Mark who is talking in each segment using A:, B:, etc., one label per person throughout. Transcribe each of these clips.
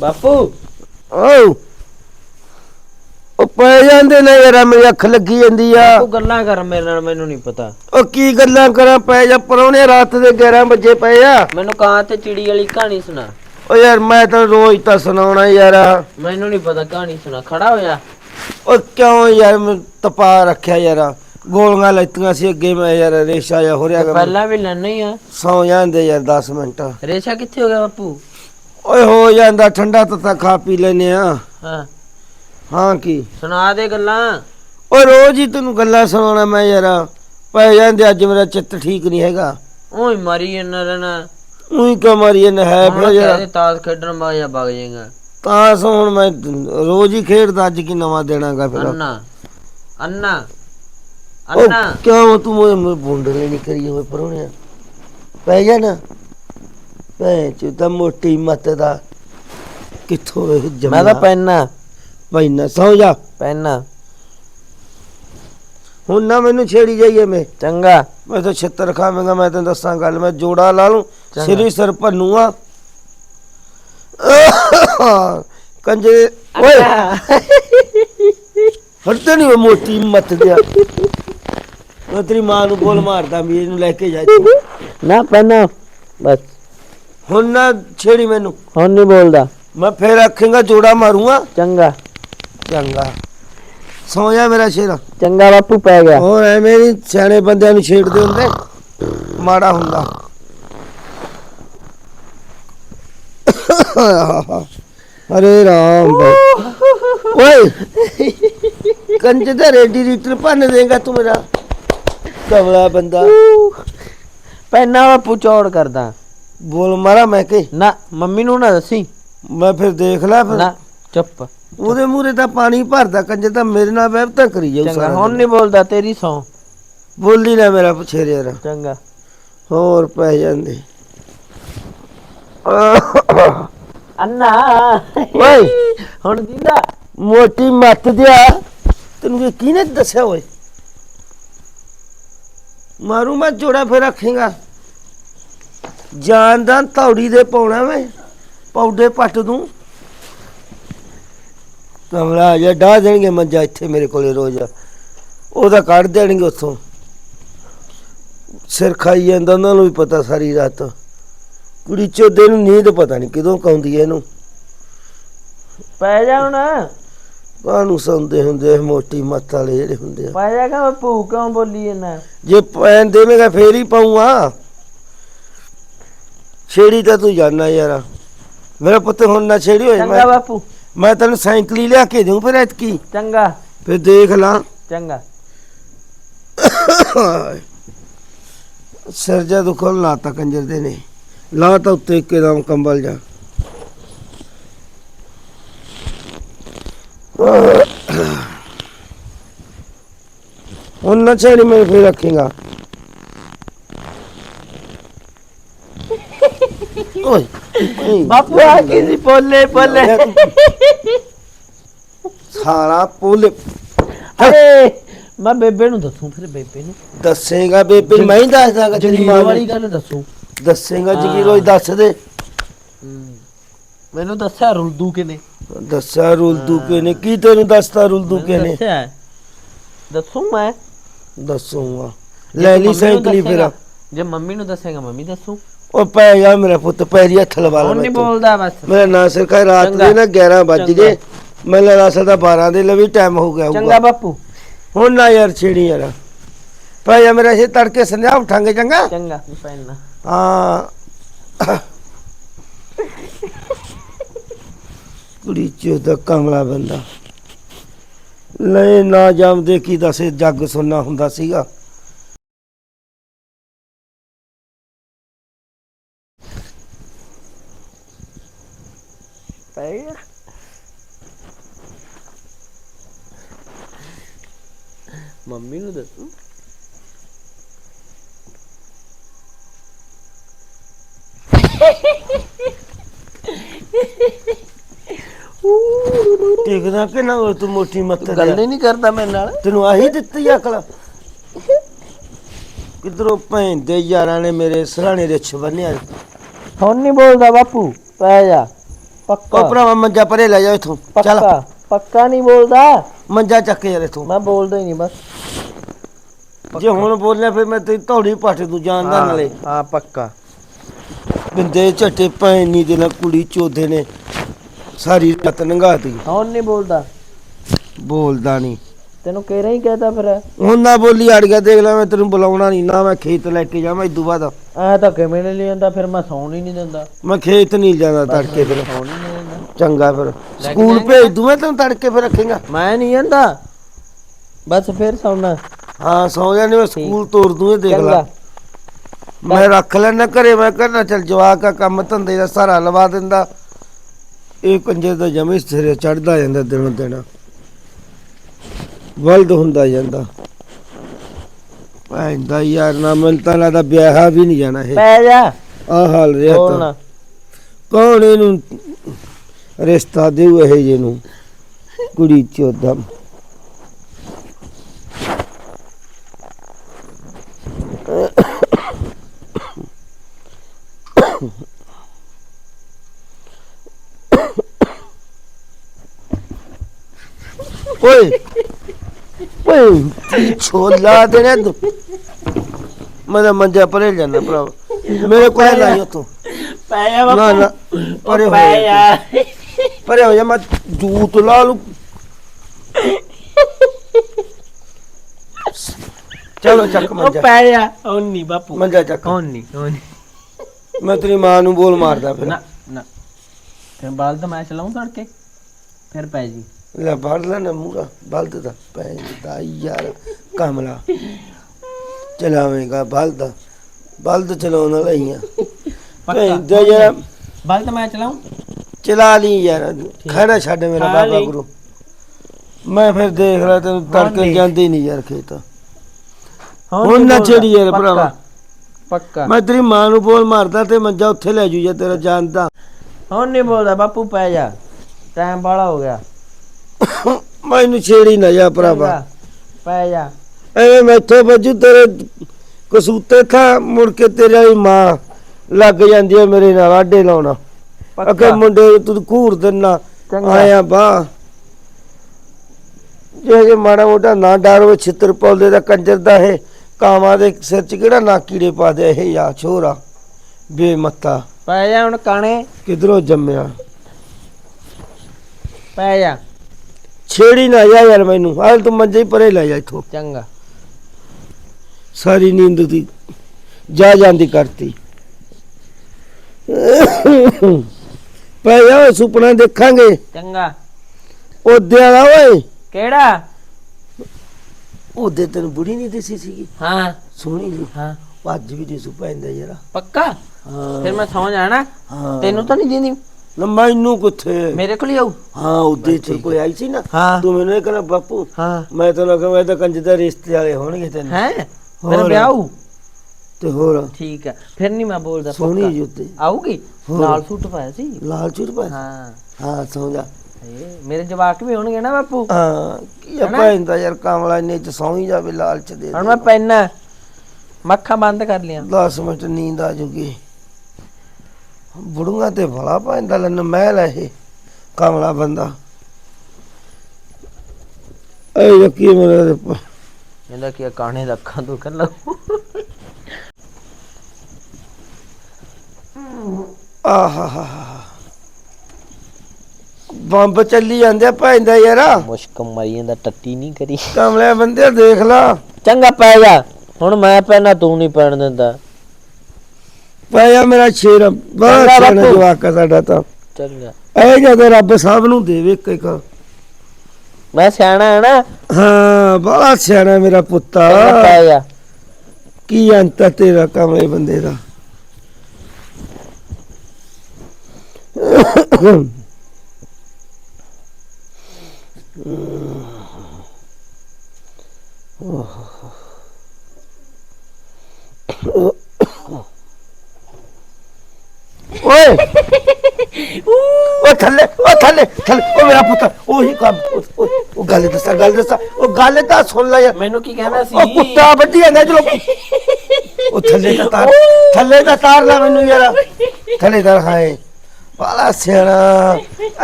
A: ਬਾਪੂ।
B: ਓ ਉਹ ਪੈ ਜਾਂਦੇ ਨੇ ਯਾਰ ਮੇਰੀ ਅੱਖ ਲੱਗੀ ਜਾਂਦੀ ਆ।
A: ਤੂੰ ਗੱਲਾਂ ਕਰ ਮੇਰੇ ਨਾਲ ਮੈਨੂੰ ਨਹੀਂ ਪਤਾ।
B: ਉਹ ਕੀ ਗੱਲਾਂ ਕਰਾਂ ਪੈ ਜਾ ਪਰੌਣੇ ਰਾਤ ਦੇ 11 ਵਜੇ ਪਏ ਆ।
A: ਮੈਨੂੰ ਕਾਂ ਤੇ ਚਿੜੀ ਵਾਲੀ ਕਹਾਣੀ ਸੁਣਾ।
B: ਓ ਯਾਰ ਮੈਂ ਤਾਂ ਰੋਜ਼ ਤਾਂ ਸੁਣਾਉਣਾ ਯਾਰ।
A: ਮੈਨੂੰ ਨਹੀਂ ਪਤਾ ਕਹਾਣੀ ਸੁਣਾ। ਖੜਾ ਹੋਇਆ
B: ਉਹ ਕਿਉਂ ਯਾਰ ਮੈਂ ਤਪਾ ਰੱਖਿਆ ਯਾਰ। ਗੋਲੀਆਂ ਲੈਤੀਆਂ ਸੀ ਅੱਗੇ ਮੈਂ ਯਾਰ ਰੇਸ਼ਾ ਜਾਂ ਹੋ ਰਿਹਾ ਗਾ।
A: ਪਹਿਲਾਂ ਵੀ ਲੈਣਾ ਹੀ ਆ।
B: ਸੌ ਜਾਂਦੇ ਯਾਰ 10 ਮਿੰਟ।
A: ਰੇਸ਼ਾ ਕਿੱਥੇ ਹੋ ਗਿਆ ਬਾਪੂ?
B: ਓਏ ਹੋ ਜਾਂਦਾ ਠੰਡਾ ਤੱਤਾ ਖਾ ਪੀ ਲੈਨੇ ਆ।
A: ਹਾਂ।
B: ਹਾਂ ਕੀ?
A: ਸੁਣਾ ਦੇ ਗੱਲਾਂ।
B: ਓਏ ਰੋਜ਼ ਹੀ ਤੈਨੂੰ ਗੱਲਾਂ ਸੁਣਾਉਣਾ ਮੈਂ ਯਾਰ। ਪੈ ਜਾਂਦੇ ਅੱਜ ਮੇਰਾ ਚਿੱਤ ਠੀਕ ਨਹੀਂ ਹੈਗਾ।
A: ਓਏ ਮਰੀ ਜਾਂਦਾ ਰਹਿਣਾ।
B: ਉਹੀ ਕਿਉਂ ਮਾਰੀ ਇਹਨੇ ਹੈ ਫਿਰ ਯਾਰ।
A: ਤਾਸ਼ ਖੇਡਣ ਬਾਜਾ ਵਗ ਜਾਏਗਾ।
B: ਤਾਂ ਸੋ ਹੁਣ ਮੈਂ ਰੋਜ਼ ਹੀ ਖੇਡਦਾ ਅੱਜ ਕੀ ਨਵਾਂ ਦੇਣਾਗਾ ਫਿਰ।
A: ਅੰਨਾ। ਅੰਨਾ। ਅੰਨਾ।
B: ਕਿਉਂ ਤੂੰ ਮੋਏ ਬੁੰਡਲੇ ਨਹੀਂ ਕਰੀ ਹੋਏ ਪਰੋਣਿਆ। ਪੈ ਜਾ ਨਾ। ਚ ਤਾਂ ਮੋਟੀ ਮੱਤ ਦਾ ਕਿੱਥੋਂ ਇਹ ਜੰਮਿਆ?
A: ਮੈਂ ਤਾਂ ਪੈਨਾ
B: ਭਾਈ ਨਾ ਸੌ ਜਾ।
A: ਪੈਨਾ
B: ਹੁਣ ਨਾ ਮੈਨੂੰ ਛੇੜੀ ਜਾਈਏ ਮੈਂ।
A: ਚੰਗਾ।
B: ਮੈਂ ਤਾਂ ਛਿੱਤਰ ਖਾਵਾਂਗਾ ਮੈਂ ਤੈਨੂੰ ਦੱਸਾਂ ਗੱਲ ਮੈਂ ਜੋੜਾ ਲਾ ਲੂੰ। ਸ੍ਰੀ ਸਰ ਭੰਨੂਆ ਕੰਜੇ ਓਏ! ਹਟਦੇ ਨਹੀਂ ਮੋਟੀ ਮੱਤ ਦਿਆ ਮੈਂ ਤੇਰੀ ਮਾਂ ਨੂੰ ਬੋਲ ਮਾਰਦਾ ਵੀ ਇਹਨੂੰ ਲੈ ਕੇ ਜਾ।
A: ਨਾ ਪੈਨਾ ਬਸ।
B: ਹੁਣ ਨਾ ਛੇੜੀ ਮੈਨੂੰ।
A: ਹੁਣ ਨਹੀਂ ਬੋਲਦਾ।
B: ਮੈਂ ਫੇਰ ਆਖਾਂਗਾ ਜੋੜਾ ਮਾਰੂੰਗਾ।
A: ਚੰਗਾ।
B: ਚੰਗਾ। ਸੌ ਜਾ ਮੇਰਾ ਸ਼ੇਰ।
A: ਚੰਗਾ ਬਾਪੂ ਪੈ ਗਿਆ।
B: ਹੋਰ ਐਵੇਂ ਨਹੀਂ ਸਿਆਣੇ ਬੰਦਿਆਂ ਨੂੰ ਛੇੜਦੇ ਹੁੰਦੇ। ਮਾੜਾ ਹੁੰਦਾ। ਅਰੇ ਰਾਮ ਓਏ! ਕੰਜ ਦਾ ਰੇਡੀ ਲੀਟਰ ਭੰਨ ਦੇਗਾ ਤੂੰ ਮੇਰਾ। ਕਵਲਾ ਬੰਦਾ।
A: ਪੈਨਾ ਬਾਪੂ ਚੌੜ ਕਰਦਾ।
B: ਬੋਲ ਮਾਰਾ ਮੈਂ ਕਿ?
A: ਨਾ ਮੰਮੀ ਨੂੰ ਨਾ ਦੱਸੀ।
B: ਮੈਂ ਫਿਰ ਦੇਖ ਲੈ ਫਿਰ।
A: ਨਾ ਚੁੱਪ।
B: ਉਹਦੇ ਮੂਹਰੇ ਤਾਂ ਪਾਣੀ ਭਰਦਾ ਕੰਜ ਤਾਂ ਮੇਰੇ ਨਾਲ ਵਹਿਬਤਾ ਕਰੀ ਜਾਊ
A: ਚੰਗਾ
B: ਸਾਰਾ
A: ਹੁਣ
B: ਦਿਨ।
A: ਨਹੀਂ ਬੋਲਦਾ ਤੇਰੀ ਸੌ।
B: ਬੋਲੀ ਨਾ ਮੇਰਾ ਪੁੱਛੇ ਯਾਰ
A: ਚੰਗਾ।
B: ਹੋਰ ਪੈ ਜਾਂਦੇ।
A: ਅੰਨਾ।
B: ਓਏ।
A: ਹੁਣ ਦਿੰਦਾ
B: ਮੋਟੀ ਮੱਤ ਦਿਆ। ਤੈਨੂੰ ਇਹ ਕਿਹਨੇ ਦੱਸਿਆ ਓਏ? ਮਾਰੂ ਮੈਂ ਜੋੜਾ ਫੇਰ ਰੱਖੇਗਾ। ਜਾਨਦਾਂ ਤੌੜੀ ਦੇ ਪਾਉਣਾ ਵੇ ਪੌਡੇ ਪੱਟ ਦੂੰ। ਕਮਲਾ ਜਾਂ ਡਾ ਦੇਣਗੇ ਮੰਜਾ ਇੱਥੇ ਮੇਰੇ ਕੋਲੇ ਰੋਜ਼। ਉਹਦਾ ਕੱਢ ਦੇਣਗੇ ਉੱਥੋਂ। ਸਿਰ ਖਾਈ ਜਾਂਦਾ ਉਹਨਾਂ ਨੂੰ ਵੀ ਪਤਾ ਸਾਰੀ ਰਾਤ। ਕੁੜੀ ਚੋਦੇ ਨੂੰ ਨੀਂਦ ਪਤਾ ਨਹੀਂ ਕਿਦੋਂ ਕਾਉਂਦੀ ਐ ਇਹਨੂੰ।
A: ਪੈ ਜਾ ਹੁਣ।
B: ਕਾਹਨੂੰ ਸੌਂਦੇ ਹੁੰਦੇ ਆ ਮੋਟੀ ਮੱਤ ਵਾਲੇ ਜਿਹੜੇ ਹੁੰਦੇ ਆ।
A: ਪੈ ਜਾ ਕਾ ਬਾਪੂ ਕਿਉਂ ਬੋਲੀ ਇਹਨਾਂ
B: ਜੇ ਪੈਨ ਦੇਵੇਂਗਾ ਫੇਰ ਹੀ ਪਾਉਂਗਾ ਛੇੜੀ ਤਾਂ ਤੂੰ ਜਾਣਾ ਯਾਰ। ਮੇਰਾ ਪੁੱਤ ਹੁਣ ਨਾ ਛੇੜੀ ਹੋਏ
A: ਚੰਗਾ
B: ਮੈਂ
A: ਬਾਪੂ।
B: ਮੈਂ ਤੈਨੂੰ ਸਾਈਕਲ ਹੀ ਲਿਆ ਕੇ ਦੂੰ ਫਿਰ ਐਤਕੀ।
A: ਚੰਗਾ।
B: ਫਿਰ ਦੇਖ ਲਾਂ।
A: ਚੰਗਾ।
B: ਸਿਰ ਜਾ ਦੁਖਣ ਲਾਤਾ ਕੰਜਰ ਦੇ ਨੇ। ਲਾ ਤਾਂ ਉੱਤੇ ਇੱਕਦਮ ਕੰਬਲ ਜਾ। ਹੁਣ ਨਾ ਛੇੜੀ ਮੈਂ ਫੇਰ ਰੱਖੇਗਾ। ਓਏ ਓਏ,
A: ਬਾਪੂ ਆ ਕੀ ਸੀ? ਬੋਲੇ ਬੋਲੇ
B: ਸਾਰਾ ਪੁੱਲ।
A: ਅਰੇ ਮੈਂ ਬੇਬੇ ਨੂੰ ਦੱਸੂ ਫਿਰ ਬੇਬੇ ਨੂੰ।
B: ਦੱਸੇਗਾ ਬੇਬੇ ਮੈਂ ਹੀ ਦੱਸਦਾਗਾ ਤੇਰੀ
A: ਜਗੀਰ
B: ਮਾਂ
A: ਵਾਲੀ
B: ਨੂੰ
A: ਗੱਲ ਦੱਸੂ।
B: ਦੱਸੇਗਾ ਜੀ
A: ਹਾਂ।
B: ਰੋਜ਼ ਦੱਸ ਦੇ।
A: ਮੈਨੂੰ ਦੱਸਿਆ ਰੁਲਦੂ ਕਿਨੇ?
B: ਦੱਸਿਆ ਰੁਲਦੂ ਕੇ ਨੇ ਕੀ ਤੈਨੂੰ ਦੱਸਤਾ ਰੁਲਦੂ।
A: ਦੱਸੂ ਮੈਂ।
B: ਦੱਸੂਗਾ। ਲੈ ਲਈ ਸਾਈਕਲ ਫਿਰ।
A: ਜੇ ਮੰਮੀ ਨੂੰ ਦੱਸੇਗਾ ਮੰਮੀ ਦੱਸੂ।
B: ਉਹ ਪੈ ਗਿਆ ਮੇਰਾ ਪੁੱਤ ਪੈਰੀ ਹੱਥ ਲਵਾ ਲਾ
A: ਹੁਣ ਨਹੀਂ
B: ਮੈਥੋਂ।
A: ਬੋਲਦਾ ਬਸ।
B: ਮੇਰਾ ਨਾਂ ਸਿਰ ਕਾ ਰਾਤ
A: ਚੰਗਾ।
B: ਦੇ ਨਾ 11 ਵੱਜ
A: ਚੰਗਾ।
B: ਗਏ। ਮੈਂ ਲਗਾ ਸਕਦਾ 12 ਦੇ ਲਵੀ ਟਾਈਮ ਹੋ ਗਿਆ
A: ਚੰਗਾ
B: ਹੋਊਗਾ
A: ਬਾਪੂ।
B: ਹੁਣ ਨਾ ਯਾਰ ਛੇੜੀ ਯਾਰ। ਪੈ ਜਾ ਮੇਰਾ ਇਹ ਤੜਕੇ ਸੰਧਿਆ ਉਠਾਂਗੇ ਚੰਗਾ?
A: ਚੰਗਾ ਪੈਣਾ।
B: ਹਾਂ। ਕੁੜੀ ਚੋਦਾ ਕਮਲਾ ਬੰਦਾ। ਲੈ ਨਾ ਜੰਮਦੇ ਕੀ ਦੱਸੇ ਜੱਗ ਸੁਣਨਾ ਹੁੰਦਾ ਸੀਗਾ।
A: ਪੈ ਗਿਆ ਮੰਮੀ ਨੂੰ ਦੱਸੂ?
B: ਦੇਖਦਾ ਕਿ ਨਾ ਤੂੰ ਮੋਟੀ ਮੱਤ
A: ਗੱਲ ਨਹੀਂ ਕਰਦਾ ਮੇਰੇ ਨਾਲ।
B: ਤੈਨੂੰ ਆਹੀ ਦਿੱਤੀ ਅਕਲ? ਕਿਧਰੋਂ ਭੈਣ ਦੇ ਯਾਰਾਂ ਨੇ ਮੇਰੇ ਸਰਾਣੇ ਦੇ ਛਵੰਨਿਆ
A: ਹੁਣ ਨਹੀਂ ਬੋਲਦਾ ਬਾਪੂ ਪੈ ਜਾ।
B: ਉਹ
A: ਪੱਕਾ
B: ਭਰਾਵਾ ਮੰਜਾ ਪਰੇ ਲੈ ਜਾ ਇਥੋਂ। ਚੱਲ।
A: ਪੱਕਾ ਪੱਕਾ ਨਹੀਂ ਬੋਲਦਾ।
B: ਮੰਜਾ ਚੱਕ ਯਾਰ ਇਥੋਂ।
A: ਮੈਂ ਬੋਲਦਾ ਹੀ ਨਹੀਂ ਬਸ।
B: ਜੇ ਹੁਣ ਬੋਲਿਆ ਫਿਰ ਮੈਂ ਤੇ ਧੌੜੀ ਪੱਟ ਤੂੰ ਜਾਣਦਾ ਨਾਲੇ।
A: ਹਾਂ ਪੱਕਾ।
B: ਬਿੰਦੇ ਝੱਟੇ ਨੀ ਦੇ ਨਾਲ ਕੁੜੀ ਚੋਦੇ ਨੇ। ਸਾਰੀ ਰਾਤ ਨੰਗਾਤੀ।
A: ਹੁਣ ਨਹੀਂ ਬੋਲਦਾ।
B: ਬੋਲਦਾ ਨਹੀਂ।
A: ਤੈਨੂੰ ਕਹਿ ਰਹੀ ਕਹਤਾ ਫਿਰ?
B: ਹੁਣ ਨਾ ਬੋਲੀ ਅੜ ਗਿਆ ਦੇਖ ਲੈ ਮੈਂ ਤੈਨੂੰ ਬੁਲਾਉਣਾ ਨਹੀਂ ਨਾ ਮੈਂ ਖੇਤ ਲੈ ਕੇ ਜਾਵਾਂ ਇਦੋਂ ਬਾਅਦ।
A: ਐ ਤਾਂ ਕਿਵੇਂ ਨਹੀਂ ਲੈਂਦਾ ਫਿਰ ਮੈਂ ਸੌਣ ਹੀ ਨਹੀਂ ਦਿੰਦਾ।
B: ਮੈਂ ਖੇਤ ਨਹੀਂ ਜਾਣਾ ਤੜਕੇ ਫਿਰ।
A: ਸੌਣ ਹੀ ਨਹੀਂ ਦਿੰਦਾ।
B: ਚੰਗਾ ਫਿਰ। ਸਕੂਲ? ਭੇਜ ਦੂੰ ਮੈਂ ਤੈਨੂੰ ਤੜਕੇ ਫਿਰ ਰੱਖੇਗਾ।
A: ਮੈਂ ਨਹੀਂ ਜਾਂਦਾ। ਬਸ ਫਿਰ ਸੌਣਾ।
B: ਹਾਂ ਸੌ ਜਾਣੇ ਮੈਂ ਸਕੂਲ ਤੋਰ ਦੂੰ ਇਹ ਦੇਖ ਲੈ। ਮੈਂ ਰੱਖ ਲੈਣਾ ਘਰੇ ਮੈਂ ਕਰਨਾ ਚੱਲ ਜਵਾਕ ਦਾ ਕੰਮ ਧੰਦੇ ਦਾ ਸਾਰਾ ਲਵਾ ਦਿੰਦਾ। ਇਹ ਕੰਜੇ ਦਾ ਜਮੇ ਸਿਰੇ ਚੜਦਾ ਜਾਂਦਾ ਦਿਨੋਂ ਦਿਨ। ਵਲਦ ਹੁੰਦਾ ਜਾਂਦਾ। ਭੈਣ ਦਾ ਯਾਰ ਨਾ ਮੈਨੂੰ ਤਾਂ ਲੱਗਦਾ ਵਿਆਹ ਵੀ ਨਹੀਂ ਜਾਣਾ ਇਹ।
A: ਪੈ ਜਾ।
B: ਆ ਹਾਲ ਰਿਹਾ ਤਾਂ।
A: ਬੋਲਣਾ
B: ਕੌਣ ਇਹਨੂੰ ਰਿਸ਼ਤਾ ਦੇਊ ਇਹ ਜੇ ਨੂੰ? ਕੁੜੀ ਚੋਦਾ। ਓਏ। ਛੋਲਾ ਦੇਣਾ ਤੂੰ। ਮੈਂ ਤਾਂ ਮੰਜਾ ਪਰੇ ਜਾਣਾ ਭਰਾ। ਮੇਰੇ ਕੋਲ ਲਾਈ ਤੂੰ
A: ਪੈ ਜਾ
B: ਨਾ ਨਾ ਪਰੇ ਹੋ ਜਾ। ਤੂੰ। ਪਰੇ ਹੋ ਜਾ ਮੈਂ ਜੂਤ ਲਾ ਲੂ। ਚਲੋ ਚੱਕ ਮੰਜਾ।
A: ਨਹੀਂ ਬਾਪੂ।
B: ਚੱਕ।
A: ਨਹੀਂ ਨਹੀਂ
B: ਮੈਂ ਤੇਰੀ ਮਾਂ ਨੂੰ ਬੋਲ ਮਾਰਦਾ ਫਿਰ।
A: ਨਾ। ਨਾ ਫਿਰ ਬਾਲ ਤਾਂ ਮੈਂ ਚਲਾਉਂ ਤੜਕੇ। ਫਿਰ ਪੈ ਜੀ।
B: ਲੈ ਫੜ ਲੈ ਨਾ ਮੂਰਾ ਬਲਦ ਦਾ ਪੈਂਦਾ ਯਾਰ ਕਮਲਾ। ਚਲਾਵੇਂਗਾ ਬਲਦ ਬਲਦ ਚਲਾਉਣ ਵਾਲਾ ਹੀ ਆ। ਪੈਂਦਾ ਯਾਰ
A: ਬਾਲ ਤਾਂ ਮੈਂ ਚਲਾਉਂ।
B: ਚਲਾ ਲਈ ਯਾਰ ਖੜਾ ਛੱਡ ਮੇਰਾ ਬਾਬਾ
A: ਲਈ।
B: ਗੁਰੂ। ਮੈਂ ਫਿਰ ਦੇਖ ਲੈ ਤੈਨੂੰ ਤੜਕੇ
A: ਨਹੀਂ।
B: ਜਾਂਦੇ ਨਹੀਂ ਯਾਰ ਖੇਤ। ਹੁਣ ਨਾ ਛੇੜੀ ਯਾਰ ਭਰਾਵਾ।
A: ਪੱਕਾ।
B: ਮੈਂ ਤੇਰੀ ਮਾਂ ਨੂੰ ਬੋਲ ਮਾਰਦਾ ਤੇ ਮੰਜਾ ਉੱਥੇ ਲੈ ਜੂ ਜਾਂ ਤੇਰਾ ਜਾਣਦਾ।
A: ਹੁਣ ਨਹੀਂ ਬੋਲਦਾ ਬਾਪੂ ਪੈ ਜਾ। ਟਾਈਮ ਬਾਲਾ ਹੋ ਗਿਆ।
B: ਮੈਨੂੰ ਛੇੜੀ ਨਾ ਜਾ ਭਰਾਵਾ।
A: ਪੈ ਜਾ
B: ਐਵੇਂ ਮੈਥੋਂ ਬੱਜੂ ਤੇਰੇ ਕਸੂਤੇ ਥਾ ਮੁੜ ਕੇ ਤੇਰੀ ਵਾਲੀ ਮਾਂ ਲੱਗ ਜਾਂਦੀ ਹੈ ਮੇਰੇ ਨਾਲ ਆਡੇ ਲਾਉਣਾ। ਅਕੇ ਮੁੰਡੇ ਤੂੰ ਘੂਰ ਦਿੰਨਾ। ਆਇਆ ਬਾ। ਜੇ ਜੇ ਮਾੜਾ ਮੋਟਾ ਨਾ ਡਰ ਛਿੱਤਰ ਪੌਦੇ ਦਾ ਕੰਜਰ ਦਾ ਇਹ ਕਾਵਾਂ ਦੇ ਸਿਰ 'ਚ ਕਿਹੜਾ ਨਾ ਕੀੜੇ ਪਾ ਦੇ ਇਹ ਯਾ ਛੋਰਾ ਬੇਮੱਤਾ।
A: ਪੈ ਜਾ ਹੁਣ ਕਾਣੇ।
B: ਕਿਧਰੋਂ ਜੰਮਿਆ?
A: ਪੈ ਜਾ।
B: ਛੇੜੀ ਨਾ ਜਾ ਯਾਰ ਮੈਨੂੰ ਹਾਲ ਤੂੰ ਮੰਜੇ ਹੀ ਪਰੇ ਲੈ ਜਾ ਇੱਥੋਂ।
A: ਚੰਗਾ।
B: ਸਾਰੀ ਨੀਂਦ ਦੀ ਜਾ ਜਾਂਦੀ ਕਰਤੀ। ਪੈ ਜਾ ਓਏ ਸੁਪਨਾ ਦੇਖਾਂਗੇ।
A: ਚੰਗਾ।
B: ਉਹਦੇ ਵਾਲਾ ਓਏ।
A: ਕਿਹੜਾ?
B: ਉਹਦੇ ਤੈਨੂੰ ਬੁੜੀ ਨਹੀਂ ਦਿਸੀ ਸੀਗੀ?
A: ਹਾਂ।
B: ਸੋਹਣੀ ਜੀ।
A: ਹਾਂ।
B: ਅੱਜ ਵੀ ਦਿਸੂ ਪੈਂਦਾ ਯਾਰ।
A: ਪੱਕਾ?
B: ਹਾਂ।
A: ਫਿਰ ਮੈਂ ਸੌਂ ਜਾਣਾ।
B: ਹਾਂ।
A: ਤੈਨੂੰ ਤਾਂ ਨਹੀਂ ਦਿੰਦੀ
B: ਨਾ ਮੈਨੂੰ ਕਿੱਥੇ?
A: ਮੇਰੇ ਕੋਲ ਹੀ ਆਉ
B: ਹਾਂ ਉਹਦੇ ਚ ਕੋਈ ਆਈ ਸੀ ਨਾ
A: ਹਾਂ।
B: ਤੂੰ ਮੈਨੂੰ ਇਹ ਕਹਿੰਦਾ ਬਾਪੂ
A: ਹਾਂ।
B: ਮੈਂ ਤਾਂ ਲੱਗਾ ਮੈਂ ਤਾਂ ਕੰਜ ਦਾ ਰਿਸ਼ਤੇ ਵਾਲੇ ਹੋਣਗੇ ਤੈਨੂੰ।
A: ਹੈ? ਮੇਰਾ
B: ਹੋਰ।
A: ਵਿਆਹ। ਹੋਊ
B: ਤੇ ਹੋਰ?
A: ਠੀਕ ਹੈ। ਫਿਰ ਨਹੀਂ ਮੈਂ ਬੋਲਦਾ
B: ਸੋਹਣੀ
A: ਪੱਕਾ।
B: ਜੀ ਉੱਤੇ
A: ਆਊਗੀ?
B: ਹੋਰ।
A: ਲਾਲ ਸੂਟ ਪਾਇਆ ਸੀ?
B: ਲਾਲ ਚੂਰ ਪਾ
A: ਹਾਂ।
B: ਹਾਂ ਸੌਂ ਜਾ।
A: ਮੇਰੇ ਜਵਾਕ ਵੀ ਹੋਣਗੇ ਨਾ ਬਾਪੂ।
B: ਹਾਂ ਕੀ ਆ
A: ਹੈਨਾ?
B: ਯਾਰ ਕਾਮਲਾ ਇੰਨੇ ਚ ਸੌਂ ਹੀ ਜਾਵੇ ਲਾਲਚ ਦੇ
A: ਹੁਣ ਮੈਂ ਪੈਨਾ ਮੱਖਾਂ ਬੰਦ ਕਰ ਲਿਆ।
B: 10 ਮਿੰਟ ਨੀਂਦ ਆ ਜੂਗੀ। ਬੁੜੂਆਂ ਤੇ ਭਲਾ ਪੈਂਦਾ ਲੈਣ ਮਹਿਲ ਹੈ ਇਹ ਕਾਮਲਾ ਬੰਦਾ। ਐ ਯਕੀ ਮੇਰੇ ਪ-
A: ਇਹਦਾ ਕੀ ਕਾਣੇ ਦਾ ਅੱਖਾਂ ਤੋਂ ਲਊ
B: ਆਹਾਹਾ ਬੰਬ ਚੱਲੀ ਜਾਂਦੇ ਪੈਂਦਾ ਯਾਰ।
A: ਮੁਸ਼ਕ ਮਰੀ ਜਾਂਦਾ ਟੱਟੀ ਨਹੀਂ ਕਰੀ।
B: ਕਾਮਲੇ ਬੰਦੇ ਦੇਖ ਲਾ।
A: ਚੰਗਾ ਪੈ ਜਾ। ਹੁਣ ਮੈਂ ਪੈਣਾ ਤੂੰ ਨਹੀਂ ਪੈਣ ਦਿੰਦਾ।
B: ਪਾਇਆ ਮੇਰਾ ਸ਼ੇਰ। ਬੜਾ
A: ਚੰਗਾ
B: ਸਿਆਣਾ
A: ਬਾਪੂ।
B: ਜਵਾਕ ਆ ਸਾਡਾ ਤਾਂ।
A: ਚੰਗਾ।
B: ਇਹ ਜਦੋਂ ਰੱਬ ਸਭ ਨੂੰ ਦੇਵੇ ਇੱਕ ਇੱਕ।
A: ਮੈਂ ਸਿਆਣਾ ਹੈ ਨਾ।
B: ਹਾਂ ਬੜਾ ਸਿਆਣਾ ਮੇਰਾ ਪੁੱਤਾ ਕੀ ਅੰਤ ਆ ਤੇਰਾ ਕਮਲੇ ਬੰਦੇ ਦਾ? ਓਏ। ਉਹ ਥੱਲੇ ਉਹ ਥੱਲੇ ਥੱਲੇ। ਉਹ ਮੇਰਾ ਪੁੱਤ ਉਹੀ ਕੰਮ। ਉਹ- ਉਹ- ਉਹ ਗੱਲ ਦੱਸਾਂ ਗੱਲ ਦੱਸਾਂ। ਉਹ ਗੱਲ ਤਾਂ ਸੁਣ ਲੈ। ਯਾਰ
A: ਮੈਨੂੰ ਕੀ ਕਹਿੰਦਾ
B: ਉਹ ਕੁੱਤਾ ਵੱਢੀ ਜਾਂਦਾ ਚਲੋ ਉਹ ਥੱਲੇ ਦਾ ਤਾਰ ਥੱਲੇ ਦਾ ਤਾਰ ਲਾ ਮੈਨੂੰ ਯਾਰ। ਥੱਲੇ ਦਾ ਖਾਏ ਬਾਲਾ ਸਿਆਣਾ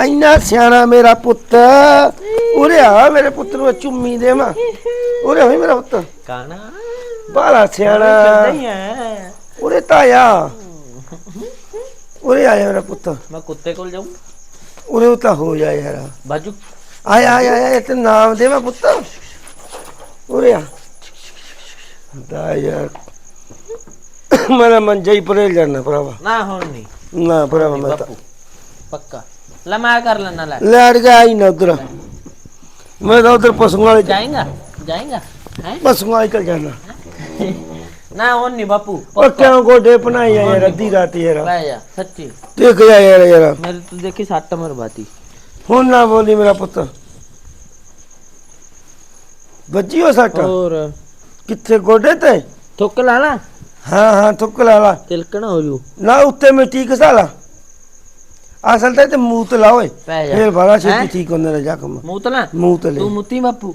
B: ਇੰਨਾ ਸਿਆਣਾ ਮੇਰਾ ਪੁੱਤ। ਉਰੇ ਆ ਮੇਰੇ ਪੁੱਤ ਨੂੰ ਚੁੰਮੀ ਦੇ ਮਾ ਉਰੇ ਹੋਈ ਮੇਰਾ ਪੁੱਤ।
A: ਕਾਣਾ।
B: ਬਾਲਾ ਸਿਆਣਾ।
A: ਹੈ
B: ਉਰੇ ਤਾਇਆ ਉਰੇ ਆਇਆ ਮੇਰਾ ਪੁੱਤ।
A: ਮੈਂ ਕੁੱਤੇ ਕੋਲ ਜਾਉਂ
B: ਉਰੇ ਉਹ ਤਾਂ ਹੋ ਜਾ ਯਾਰ।
A: ਬਾਜੂ।
B: ਆਇਆ ਆਇਆ ਆਇਆ ਤੇ ਨਾਮ ਦੇ ਮੈਂ ਪੁੱਤ। ਉਰੇ ਆ। ਦਾ ਯਾਰ। ਮੇਰਾ ਮੰਜਾ ਹੀ ਪਰੇ ਜਾਣਾ ਭਰਾਵਾ।
A: ਨਾ ਹੁਣ ਨਹੀਂ।
B: ਨਾ ਭਰਾਵਾ ਮੈਂ ਤਾਂ
A: ਬਾਪੂ ਪੱਕਾ। ਲੈ ਮੈਂ ਕਰ ਲੈਣਾ ਲੈ।
B: ਲੈਟ ਗਿਆ ਹੀ ਨਾ ਉਧਰ। ਮੈਂ ਤਾਂ ਉਧਰ ਪਸ਼ੂਆਂ ਵਾਲੇ
A: ਜਾਏਗਾ? ਜਾਏਗਾ? ਹੈ?
B: ਪਸ਼ੂਆਂ ਵਾਲੇ ਚਲ ਜਾਣਾ।
A: ਨਾ ਹੁਣ ਨਹੀਂ ਬਾਪੂ
B: ਉਹ ਕਿਉਂ ਗੋਡੇ ਪਨਾਈ ਆ ਯਾਰ ਅੱਧੀ ਰਾਤ ਯਾਰ?
A: ਲੈ ਜਾ ਸੱਚੀ।
B: ਦੇਖ ਜਾ ਯਾਰ ਯਾਰ।
A: ਮੇਰੇ ਤੂੰ ਦੇਖੀ ਸੱਟ ਮਰਵਾਤੀ
B: ਹੁਣ ਨਾ ਬੋਲੀ ਮੇਰਾ ਪੁੱਤ। ਵੱਜੀ ਹੋ ਸੱਟ?
A: ਹੋਰ।
B: ਕਿੱਥੇ ਗੋਡੇ ਤੇ?
A: ਥੁੱਕ ਲਾ ਨਾ
B: ਹਾਂ ਹਾਂ ਥੁੱਕ ਲਾ ਲਾ।
A: ਤਿਲਕਣਾ ਹੋ ਜੂ।
B: ਨਾ ਉੱਤੇ ਮਿੱਟੀ ਘਸਾ ਲਾ। ਅਸਲ ਤੇ ਤੇ ਮੂੰਹ ਤੇ ਲਾ ਓਏ।
A: ਪੈ ਜਾ।
B: ਫੇਰ ਬੜਾ
A: ਹੈਂ?
B: ਛੇਤੀ ਠੀਕ ਹੁੰਦਾ ਨੇ ਜ਼ਖਮ
A: ਮੂੰਹ ਤੇ ਨਾ
B: ਮੂੰਹ ਤੇ ਲੈ।
A: ਤੂੰ ਮੁੱਤੀ ਬਾਪੂ।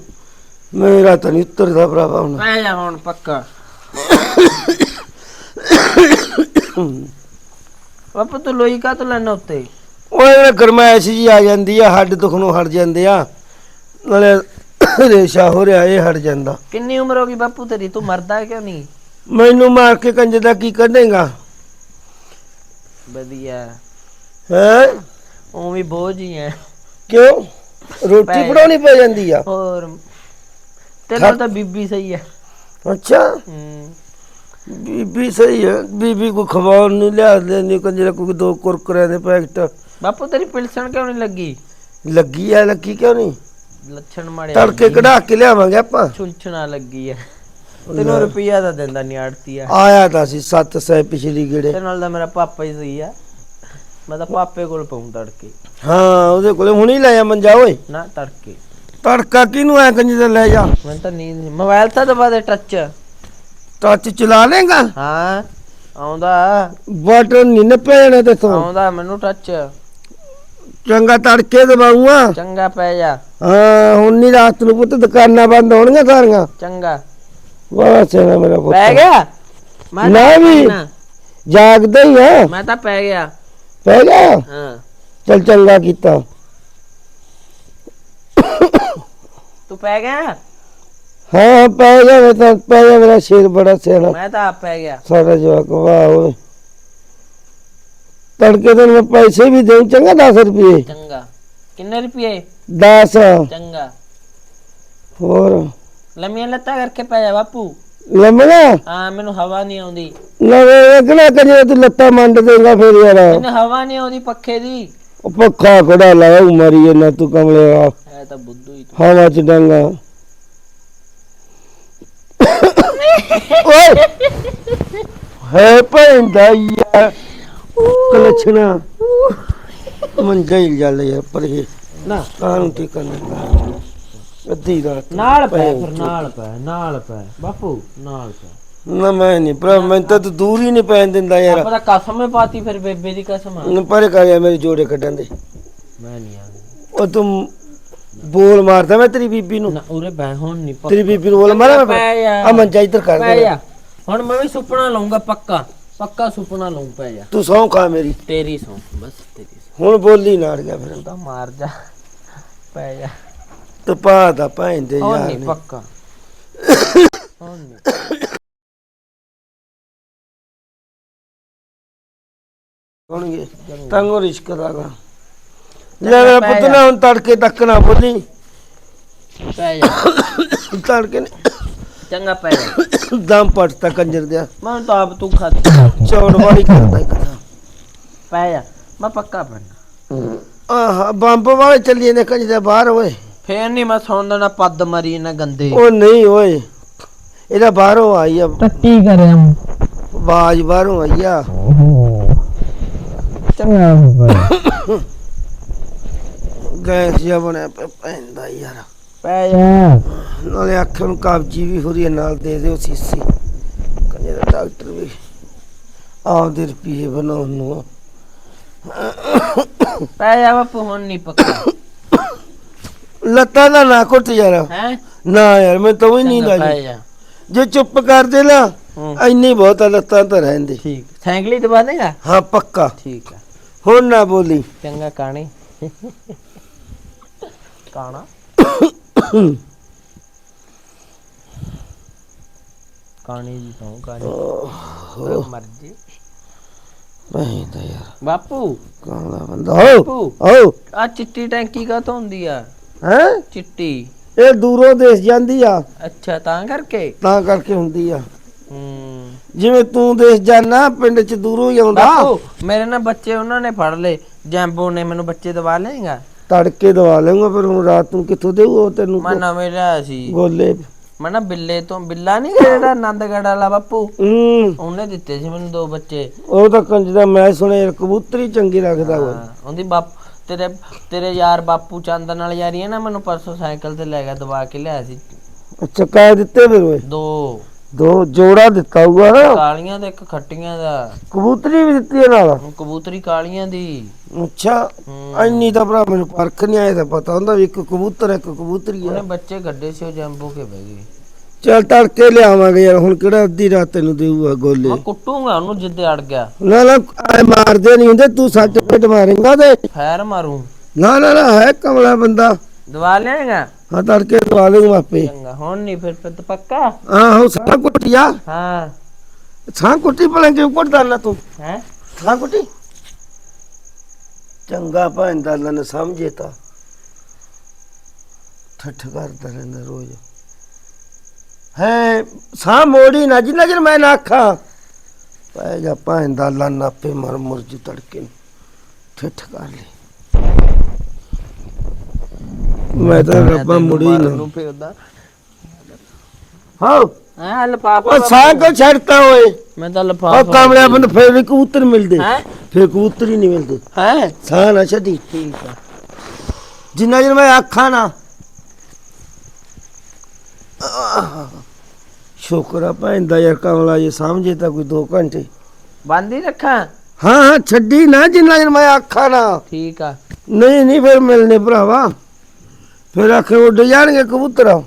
B: ਮੇਰਾ ਤਾਂ ਨਹੀਂ ਉਤਰਦਾ ਭਰਾਵਾ ਹੁਣ।
A: ਪੈ ਜਾ ਹੁਣ ਪੱਕਾ। ਬਾਪੂ ਤੂੰ ਲੋਈ ਕਾ ਤੂੰ ਲੈਣਾ ਉੱਤੇ?
B: ਓਏ ਗਰਮੈਸ਼ ਜੀ ਆ ਜਾਂਦੀ ਆ ਹੱਡ ਦੁਖਣੋਂ ਹਟ ਜਾਂਦੇ ਆ। ਨਾਲੇ ਰੇਸ਼ਾ ਹੋ ਰਿਹਾ ਇਹ ਹਟ ਜਾਂਦਾ।
A: ਕਿੰਨੀ ਉਮਰ ਹੋ ਗਈ ਬਾਪੂ ਤੇਰੀ? ਤੂੰ ਮਰਦਾ ਕਿਉਂ ਨਹੀਂ?
B: ਮੈਨੂੰ ਮਾਰ ਕੇ ਕੰਜ ਦਾ ਕੀ ਕੱਢੇਗਾ?
A: ਵਧੀਆ।
B: ਹੈ?
A: ਉਹ ਵੀ ਬੋਝ ਹੀ ਹੈ।
B: ਕਿਉਂ? ਰੋਟੀ
A: ਪੈ-
B: ਬਣਾਉਣੀ ਪੈ ਜਾਂਦੀ ਆ।
A: ਹੋਰ। ਤੈਨੂੰ ਤਾਂ ਬੀਬੀ ਸਹੀ ਹੈ
B: ਅੱਛਾ।
A: ਹੂੰ।
B: ਬੀਬੀ ਸਹੀ ਹੈ ਬੀਬੀ ਕੋ ਖਵਾਉਣ ਨੂੰ ਲਿਆ ਦੇਣੀ ਕੰਜਰਾ ਕੋਈ ਦੋ ਕੁਰਕਰੇ ਦੇ ਪੈਕਟ।
A: ਬਾਪੂ ਤੇਰੀ ਪਿਲਸਣ ਕਿਉਂ ਨਹੀਂ ਲੱਗੀ?
B: ਲੱਗੀ ਆ ਲੱਗੀ ਕਿਉਂ ਨਹੀਂ?
A: ਲੱਛਣ ਮਾੜੇ
B: ਤੜਕੇ ਕਢਾ ਕੇ ਲਿਆਵਾਂਗੇ ਆਪਾਂ।
A: ਛੁੰਛਣਾ ਲੱਗੀ ਹੈ ਤੈਨੂੰ ਰੁਪਈਆ ਤਾਂ ਦਿੰਦਾ ਨਹੀਂ ਆੜਤੀ ਆ।
B: ਆਇਆ ਤਾਂ ਸੀ 700 ਪਿਛਲੀ ਗੇੜੇ।
A: ਤੇ ਨਾਲ ਤਾਂ ਮੇਰਾ ਪਾਪਾ ਹੀ ਸਹੀ ਆ। ਮੈਂ ਤਾਂ ਪਾਪੇ ਕੋਲ ਪਾਉਂ ਤੜਕੇ।
B: ਹਾਂ ਉਹਦੇ ਕੋਲੇ ਹੁਣੀ ਲੈ ਆ ਮੰਜਾ ਓਏ।
A: ਨਾ ਤੜਕੇ।
B: ਤੜਕਾ ਕਿਹਨੂੰ ਐ ਕੰਜ ਦਾ ਲੈ ਜਾ?
A: ਮੈਨੂੰ ਤਾਂ ਨੀਂਦ ਨਹੀਂ ਮੋਬਾਈਲ ਤਾਂ ਦਬਾ ਦੇ ਟੱਚ
B: ਟੱਚ ਚਲਾ ਲੇਗਾ?
A: ਹਾਂ ਆਉਂਦਾ।
B: ਬਟਨ ਨਹੀਂ ਨੱਪੇ ਜਾਣੇ ਤੇਥੋਂ
A: ਆਉਂਦਾ ਮੈਨੂੰ ਟੱਚ
B: ਚੰਗਾ ਤੜਕੇ ਦਬਾਉਂਗਾ
A: ਚੰਗਾ ਪੈ ਜਾ।
B: ਹਾਂ ਹੁਣ ਨਹੀਂ ਰਾਤ ਨੂੰ ਪੁੱਤ ਦੁਕਾਨਾਂ ਬੰਦ ਹੋਣਗੀਆਂ ਸਾਰੀਆਂ।
A: ਚੰਗਾ।
B: ਵਾਹ ਸੇਨਾ ਮੇਰਾ ਪੁੱਤ।
A: ਪੈ ਗਿਆ? ਮੈਂ
B: ਨਾ
A: ਤਾਂ
B: ਵੀ।
A: ਨਾ,
B: ਜਾਗਦਾ ਹੀ ਹੈ।
A: ਮੈਂ ਤਾਂ ਪੈ ਗਿਆ।
B: ਪੈ ਗਿਆ?
A: ਹਾਂ।
B: ਚਲ ਚੰਗਾ ਕੀਤਾ।
A: ਤੂੰ ਪੈ ਗਿਆ?
B: ਹਾਂ ਪੈ ਗਿਆ ਮੈਂ ਤਾਂ ਪੈ ਗਿਆ ਮੇਰਾ ਸ਼ੇਰ ਬੜਾ ਸਿਆਣਾ।
A: ਮੈਂ ਤਾਂ ਆਪ ਪੈ ਗਿਆ।
B: ਸਾਡਾ ਜਵਾਕ ਵਾਹ ਓਏ ਤੜਕੇ ਦਿਨ ਮੈਂ ਪੈਸੇ ਵੀ ਦੇਉ ਚੰਗਾ 10 ਰੁਪਏ।
A: ਚੰਗਾ। ਕਿੰਨੇ ਰੁਪਏ?
B: 10
A: ਚੰਗਾ।
B: ਹੋਰ?
A: ਲੰਮੀਆਂ ਲੱਤਾਂ ਕਰਕੇ ਪੈ ਜਾ ਬਾਪੂ।
B: ਲੰਮਣਾ
A: ਹਾਂ ਮੈਨੂੰ ਹਵਾ ਨਹੀਂ ਆਉਂਦੀ।
B: ਅਗਲਾ ਕਜੇ ਤੂੰ ਲੱਤਾਂ ਮੰਡ ਦੇਗਾ ਫਿਰ ਯਾਰ।
A: ਮੈਨੂੰ ਹਵਾ ਨਹੀਂ ਆਉਂਦੀ ਪੱਖੇ ਦੀ।
B: ਉਹ ਪੱਖਾ ਖੜਾ ਲਾਇਆ ਮਰੀ ਨਾ ਤੂੰ ਕਮਲੇ ਆ
A: ਐ ਤਾਂ ਬੁੱਧੂ ਹੀ ਤੂੰ।
B: ਹਵਾ ਚ ਡੰਗਾ। ਓਏ। ਹੈ ਪੈਂਦਾ ਯਾਰ। ਕਲਛਣਾ। ਮੰਜਾ ਹੀ ਚੱਲ ਯਾਰ ਪਰ ਇਹ
A: ਨਾ।
B: ਕਾਹਨੂੰ ਕੀ ਕਰਨਾ ਅੱਧੀ ਰਾਤ
A: ਨਾਲ ਪੈ ਫਿਰ ਨਾਲ ਪੈ ਨਾਲ ਪੈ। ਬਾਪੂ ਨਾਲ ਪੈ।
B: ਨਾ ਮੈਂ ਨਹੀਂ ਭਰਾ ਮੈਂ ਤਾਂ ਤੂੰ ਦੂਰ ਹੀ ਨਹੀਂ ਪੈਣ ਦਿੰਦਾ ਯਾਰ।
A: ਆਪਾਂ ਤਾਂ ਕਸਮ ਹੀ ਪਾਤੀ ਫਿਰ ਬੇਬੇ ਦੀ ਕਸਮ ਆ।
B: ਪਰੇ ਕਰ ਯਾਰ ਮੇਰੇ ਜੋੜੇ ਕੱਢਣ ਦੇ।
A: ਮੈਂ ਨਹੀਂ ਆਉਂਦੀ।
B: ਉਹ ਤੂੰ ਬੋਲ ਮਾਰਦਾ ਮੈਂ ਤੇਰੀ ਬੀਬੀ ਨੂੰ।
A: ਨਾ ਉਰੇ ਬੈ ਹੁਣ ਨਹੀਂ
B: ਤੇਰੀ ਬੀਬੀ ਨੂੰ ਬੋਲ ਮਾਰਾਂ ਮੈਂ ਆ ਮੰਜਾ ਇੱਧਰ ਕਰ ਦੇ
A: ਹੁਣ ਮੈਂ ਵੀ ਸੁਪਨਾ ਲਊਂਗਾ ਪੱਕਾ। ਪੱਕਾ ਸੁਪਨਾ ਲਊਂ ਪੈ ਜਾ।
B: ਤੂੰ ਸੌਂ ਖਾ ਮੇਰੀ।
A: ਤੇਰੀ ਸੌ ਬਸ ਤੇਰੀ ਸੌ।
B: ਹੁਣ ਬੋਲੀ ਨਾੜ ਗਿਆ ਫਿਰ।
A: ਤੂੰ ਮਾਰ ਜਾ। ਪੈ ਜਾ।
B: ਤੂੰ ਪਾ ਦਾ ਪੈਂਦੇ ਯਾਰ
A: ਨਹੀਂ
B: ਨੇ।
A: ਪੱਕਾ। ਹੁਣ ਨਹੀਂ
B: ਹੋਣਗੇ। ਤੰਗੋ ਰਿਸ਼ਕ ਦਾਗਾ ਲੈ ਲੈ ਪੁੱਤ ਨਾ ਹੁਣ ਤੜਕੇ ਤੱਕ ਨਾ ਬੋਲੀ।
A: ਪੈ ਜਾ।
B: ਤੜਕੇ ਨੇ।
A: ਚੰਗਾ ਪੈ ਜਾ।
B: ਦਮ ਪੜਤਾ ਕੰਜਰ ਦਿਆ।
A: ਮੈਂ ਤਾਂ ਆਪ ਤੂੰ ਖਾਦੀ
B: ਚੌੜ ਵਾਲੀ ਕਰਦਾ ਇੱਕ ਤਾਂ।
A: ਪੈ ਜਾ। ਮੈਂ ਪੱਕਾ ਪੈਣਾ
B: ਆਹ ਬੰਬ ਵਾਲੇ ਚੱਲੀਏ ਨੇ ਕੰਜ ਦੇ ਬਾਹਰ ਓਏ।
A: ਫੇਰ ਨਹੀਂ ਮੈਂ ਸੌਣ ਦੇਣਾ ਪੱਦ ਮਰੀ ਨਾ ਗੰਦੇ।
B: ਉਹ ਨਹੀਂ ਓਏ। ਇਹਦਾ ਬਾਹਰੋਂ ਆਈ ਆ।
A: ਟੱਟੀ ਕਰਿਆ
B: ਆਵਾਜ਼ ਬਾਹਰੋਂ ਆਈ ਆ।
A: ਚੰਗਾ
B: ਗੈਸ ਜਿਹਾ ਬਣਿਆ ਪਿਆ ਪੈਂਦਾ ਯਾਰ।
A: ਪੈ ਜਾ।
B: ਨਾਲੇ ਅੱਖ ਨੂੰ ਕਬਜੀ ਵੀ ਹੋ ਰਹੀ ਹੈ ਨਾਲ ਦੇ ਦਿਓ ਸੀਸੀ। ਕਹਿੰਦੇ ਦਾ ਡਾਕਟਰ ਵੀ ਆਪਦੇ ਰੁਪਏ ਬਣਾਉਣ ਨੂੰ
A: ਪੈ ਜਾ ਬਾਪੂ ਹੁਣ ਨਹੀਂ ਪੱਕਾ।
B: ਲੱਤਾਂ ਦਾ ਨਾ ਕੁੱਟ ਯਾਰ।
A: ਹੈ?
B: ਨਾ ਯਾਰ ਮੈਂ ਤਾਂ ਵੀ ਨਹੀਂ
A: ਪੈ
B: ਲਾਈ
A: ਜਾ।
B: ਜੇ ਚੁੱਪ ਕਰ ਦੇ ਨਾ
A: ਹੂੰ।
B: ਇੰਨੀ ਬਹੁਤ ਆ, ਲੱਤਾਂ ਤਾਂ ਰਹਿੰਦੇ
A: ਠੀਕ। ਸਾਈਕਲੀ ਦਬਾ ਦੇਗਾ?
B: ਹਾਂ ਪੱਕਾ।
A: ਠੀਕ ਆ।
B: ਹੁਣ ਨਾ ਬੋਲੀ।
A: ਚੰਗਾ ਕਾਣੀ। ਕਾਣਾ ਕਾਣੀ ਜੀ ਤੋਂ ਕਾਣੀ ਮਰਜ਼ੀ
B: ਪੈਂਦਾ ਯਾਰ
A: ਬਾਪੂ
B: ਕਾਲਾ ਬੰਦਾ ਹੋ
A: ਬਾਪੂ
B: ਹੋ
A: ਆ ਚਿੱਟੀ ਟੈਂਕੀ ਕਾ ਤੋਂ ਹੁੰਦੀ ਆ
B: ਹੈ
A: ਚਿੱਟੀ
B: ਇਹ ਦੂਰੋਂ ਦੇਸ਼ ਜਾਂਦੀ ਆ
A: ਅੱਛਾ ਤਾਂ ਕਰਕੇ
B: ਤਾਂ ਕਰਕੇ ਹੁੰਦੀ ਆ
A: ਹੂੰ
B: ਜਿਵੇਂ ਤੂੰ ਦੇਸ਼ ਜਾਣਾ ਪਿੰਡ ਚ ਦੂਰੋਂ ਹੀ ਆਉਂਦਾ
A: ਬਾਪੂ ਮੇਰੇ ਨਾਲ ਬੱਚੇ ਉਹਨਾਂ ਨੇ ਫੜ ਲਏ ਜੈਂਬੋ ਨੇ ਮੈਨੂੰ ਬੱਚੇ ਦਵਾ ਲਏਗਾ
B: ਤੜਕੇ ਦਵਾ ਲਊਂਗਾ ਫਿਰ ਹੁਣ ਰਾਤ ਨੂੰ ਕਿੱਥੋਂ ਦੇਊ ਉਹ ਤੈਨੂੰ
A: ਮੈਂ ਨਵੇਂ ਲਿਆ ਸੀ।
B: ਗੋਲੇ।
A: ਮੈਂ ਨਾ ਬਿੱਲੇ ਤੋਂ ਬਿੱਲਾ ਨਹੀਂ ਜਿਹੜਾ ਆਨੰਦਗੜ੍ਹ ਵਾਲਾ ਬਾਪੂ?
B: ਹੂੰ।
A: ਉਹਨੇ ਦਿੱਤੇ ਸੀ ਮੈਨੂੰ ਦੋ ਬੱਚੇ।
B: ਉਹ ਤਾਂ ਕੰਜ ਦਾ ਮੈਂ ਸੁਣਿਆ ਕਬੂਤਰੀ ਚੰਗੀ ਰੱਖਦਾ ਉਹ
A: ਉਹਦੀ ਬਾਪ ਤੇਰੇ ਤੇਰੇ ਯਾਰ ਬਾਪੂ ਚੰਦ ਨਾਲ ਯਾਰੀ ਹੈ ਨਾ ਮੈਨੂੰ ਪਰਸੋਂ ਸਾਈਕਲ ਤੇ ਲੈ ਗਿਆ ਦਵਾ ਕੇ ਲਿਆ ਸੀ।
B: ਅੱਛਾ ਕਹਿ ਦਿੱਤੇ ਫਿਰ ਓਏ।
A: ਦੋ।
B: ਦੋ ਜੋੜਾ ਦਿੱਤਾ ਹੋਊਗਾ ਨਾ।
A: ਕਾਲੀਆਂ ਤੇ ਇੱਕ ਖੱਟੀਆਂ ਦਾ।
B: ਕਬੂਤਰੀ ਵੀ ਦਿੱਤੀ ਹੈ ਨਾਲ।
A: ਹੁਣ ਕਬੂਤਰੀ ਕਾਲੀਆਂ ਦੀ।
B: ਅੱਛਾ
A: ਹੂੰ।
B: ਇੰਨੀ ਤਾਂ ਭਰਾ ਮੈਨੂੰ ਪਰਖ ਨਹੀਂ ਆਇਆ ਤਾਂ ਪਤਾ ਹੁੰਦਾ ਵੀ ਇੱਕ ਕਬੂਤਰ ਇੱਕ ਕਬੂਤਰੀ
A: ਉਹਨੇ ਬੱਚੇ ਗੱਡੇ ਸੀ ਉਹ ਜੰਬੋ ਕੇ ਬਹਿ ਗਏ।
B: ਚੱਲ ਤੜਕੇ ਲਿਆਵਾਂਗੇ ਯਾਰ ਹੁਣ ਕਿਹੜਾ ਅੱਧੀ ਰਾਤ ਤੈਨੂੰ ਦੇਊਗਾ ਗੋਲੇ?
A: ਮੈਂ ਕੁੱਟੂਗਾ ਉਹਨੂੰ ਜਿੱਦੇ ਅੜ ਗਿਆ।
B: ਨਾ ਨਾ ਐ ਮਾਰਦੇ ਨਹੀਂ ਹੁੰਦੇ ਤੂੰ ਸੱਟ ਪਿੱਟ ਮਾਰੇਂਗਾ ਤੇ
A: ਫੈਰ ਮਾਰੂ।
B: ਨਾ ਨਾ ਨਾ ਹੈ ਕਮਲਾ ਬੰਦਾ।
A: ਦਵਾ ਲਿਆਏਗਾ
B: ਹਾਂ ਤੜਕੇ ਦਵਾ ਲਊਂਗਾ ਆਪੇ
A: ਚੰਗਾ ਹੁਣ ਨਹੀਂ ਫਿਰ ਫਿਰ ਤਾਂ ਪੱਕਾ
B: ਆਹੋ ਸਾਹ ਕੁੱਟਿਆ
A: ਹਾਂ।
B: ਸਾਹ ਕੁੱਟੀ ਭਲਾ ਕਿਉਂ ਕੁੱਟਦਾ ਨਾ ਤੂੰ?
A: ਹੈ?
B: ਸਾਹ ਕੁੱਟੀ? ਚੰਗਾ ਭਾਂਦਾ ਨਾ ਸਮਝੇ ਤਾਂ। ਠੱਠ ਕਰਦਾ ਰਹਿੰਦਾ ਰੋਜ਼। ਹੈ ਸਾਹ ਮੋੜੀ ਨਾ ਜਿੰਨਾ ਚਿਰ ਮੈਂ ਨਾ ਆਖਾਂ ਪੈ ਜਾ ਭਾਂਦਾ ਲੰਨ ਆਪੇ ਮਰ ਮੁਰ ਜੂ ਤੜਕੇ ਨੂੰ। ਠੱਠ ਕਰ ਲੈ। ਮੈਂ ਤਾਂ ਰੱਬਾ ਮੁੜੀ ਨਾ।
A: ਨੂੰ ਫੇਰਦਾ।
B: ਹਾਂ।
A: ਹਾਂ ਲਫਾਫਾ
B: ਉਹ ਸਾਹ ਕੋ ਛੱਡਤਾ ਓਏ?
A: ਮੈਂ ਤਾਂ
B: ਉਹ
A: ਲਫਾਫਾ
B: ਕਾਮੜਿਆ ਬੰਦ। ਫੇਰ ਵੀ ਕਬੂਤਰ ਮਿਲਦੇ।
A: ਹੈ?
B: ਫੇਰ ਕਬੂਤਰ ਹੀ ਨਹੀਂ ਮਿਲਦੇ।
A: ਹੈ?
B: ਸਾਹ ਨਾ ਛੱਡੀ।
A: ਠੀਕ ਆ।
B: ਜਿੰਨਾ ਚਿਰ ਮੈਂ ਆਖਾਂ ਨਾ। ਸ਼ੁਕਰ ਆ ਭੈਂਦਾ ਯਾਰ ਕਮਲਾ ਜੇ ਸਮਝੇ ਤਾਂ ਕੋਈ 2 ਘੰਟੇ।
A: ਬੰਦ ਹੀ ਰੱਖਾਂ?
B: ਹਾਂ ਹਾਂ ਛੱਡੀ ਨਾ ਜਿੰਨਾ ਚਿਰ ਮੈਂ ਆਖਾਂ ਨਾ।
A: ਠੀਕ ਆ।
B: ਨਹੀਂ ਨਹੀਂ ਫਿਰ ਮਿਲਨੇ ਭਰਾਵਾ। ਫਿਰ ਆਖੇ ਉੱਡ ਜਾਣਗੇ ਕਬੂਤਰ।